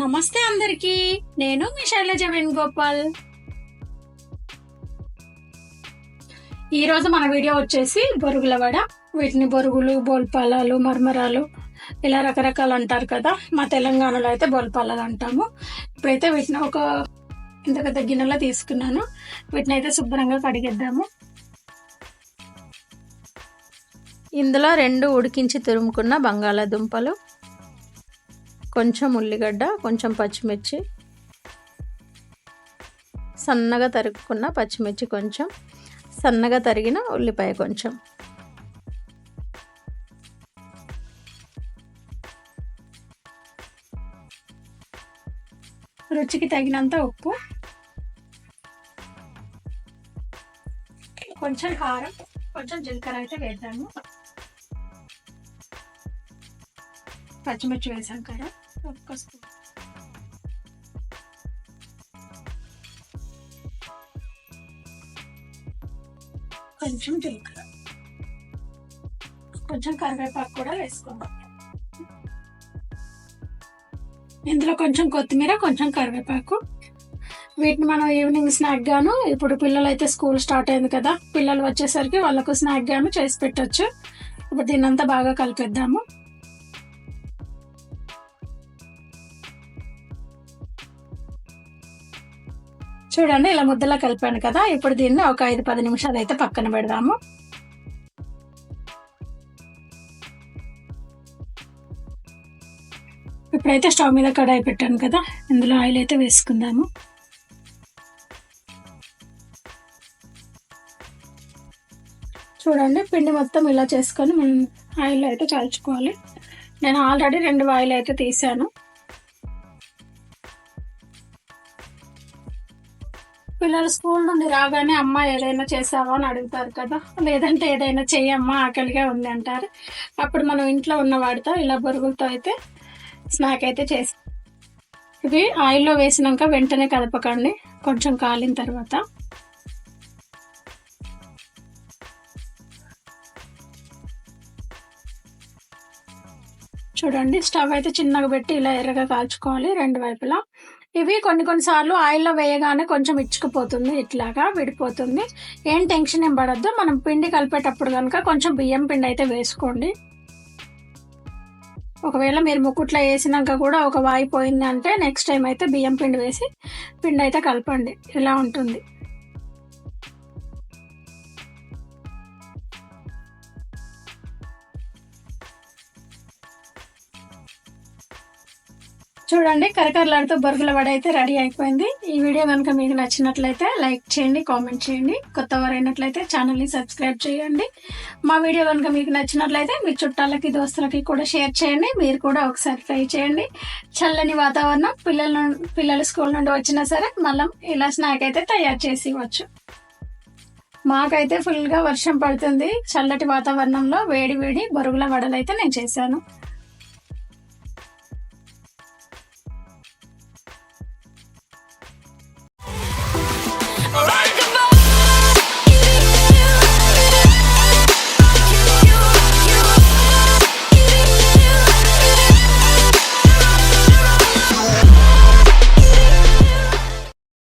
నమస్తే అందరికి. నేను మీ శైలజ వేణుగోపాల్. ఈ రోజు మన వీడియో వచ్చేసి బొరుగుల వడ వీటిని బొరుగులు బోల్పాలాలు మర్మరాలు ఇలా రకరకాలు అంటారు కదా. మా తెలంగాణలో అయితే బోల్పాలాలు అంటాము. ఇప్పుడైతే వీటిని ఒక ఇంత పెద్ద గిన్నెలో తీసుకున్నాను. వీటిని అయితే శుభ్రంగా కడిగేద్దాము. ఇందులో రెండు ఉడికించి తురుముకున్న బంగాళాదుంపలు. కొంచెం ఉల్లిగడ్డ కొంచెం పచ్చిమిర్చి. సన్నగా తరుక్కున్న పచ్చిమిర్చి కొంచెం. సన్నగా తరిగిన ఉల్లిపాయ కొంచెం. రుచికి తగినంత ఉప్పు. కొంచెం కారం కొంచెం జీలకర్ర అయితే వేద్దాము. పచ్చిమిర్చి వేసాం కదా. ఒక్క స్పూన్ కొంచెం జీలకర్ర కొంచెం కరివేపాకు కూడా వేసుకుందాం ఇందులో కొంచెం కొత్తిమీర కొంచెం కరివేపాకు. వీటిని మనం ఈవినింగ్ స్నాక్ గాను ఇప్పుడు పిల్లలు అయితే స్కూల్ స్టార్ట్ అయింది కదా పిల్లలు వచ్చేసరికి వాళ్ళకు స్నాక్ గాను చేసి పెట్టచ్చు. ఇప్పుడు దీన్నంతా బాగా కలిపేద్దాము. చూడండి ఇలా ముద్దలా కలిపాను కదా. ఇప్పుడు దీన్ని ఒక ఐదు పది నిమిషాలు అయితే పక్కన పెడదాము. ఇప్పుడైతే స్టవ్ మీద కడాయి పెట్టాను కదా. ఇందులో ఆయిల్ అయితే వేసుకుందాము. చూడండి పిండి మొత్తం ఇలా చేసుకొని మనం ఆయిల్ అయితే కాల్చుకోవాలి. నేను ఆల్రెడీ రెండు ఆయిల్ అయితే తీసాను. పిల్లలు స్కూల్ నుండి రాగానే అమ్మ ఏదైనా చేసావా? అని అడుగుతారు కదా. లేదంటే ఏదైనా చెయ్యమ్మా ఆకలిగా ఉంది అంటారు. అప్పుడు మనం ఇంట్లో ఉన్న వాడితో ఇలా బొరుగులతో అయితే స్నాక్ అయితే చేసి ఇవి ఆయిల్లో వేసినాక వెంటనే కదపకండి కొంచెం కాలిన తర్వాత. చూడండి స్టవ్ అయితే చిన్నగా పెట్టి ఇలా ఎర్రగా కాల్చుకోవాలి రెండు వైపులా. ఇవి కొన్ని కొన్నిసార్లు ఆయిల్లో వేయగానే కొంచెం ఇచ్చుకుపోతుంది ఇట్లాగా విడిపోతుంది. ఏం టెన్షన్ ఏం పడద్దు. మనం పిండి కలిపేటప్పుడు కనుక కొంచెం బియ్యం పిండి అయితే వేసుకోండి. ఒకవేళ మీరు ముక్కుట్లో వేసినాక కూడా ఒక వాయి పోయిందంటే నెక్స్ట్ టైం అయితే బియ్యం పిండి వేసి పిండి అయితే కలపండి. ఇలా ఉంటుంది. చూడండి కరకరలాడుతూ బరుగుల వడ అయితే రెడీ అయిపోయింది. ఈ వీడియో కనుక మీకు నచ్చినట్లయితే లైక్ చేయండి కామెంట్ చేయండి. కొత్త వారైనట్లయితే ఛానల్ని సబ్స్క్రైబ్ చేయండి. మా వీడియో కనుక మీకు నచ్చినట్లయితే మీ చుట్టాలకి దోస్తులకి కూడా షేర్ చేయండి. మీరు కూడా ఒకసారి ట్రై చేయండి. చల్లని వాతావరణం పిల్లల పిల్లలు స్కూల్ నుండి వచ్చినా సరే మళ్ళీ ఇలా స్నాక్ అయితే తయారు చేసి ఇవ్వచ్చు మాకైతే ఫుల్గా వర్షం పడుతుంది. చల్లటి వాతావరణంలో వేడి వేడి బరుగుల వడలు అయితే నేను చేశాను.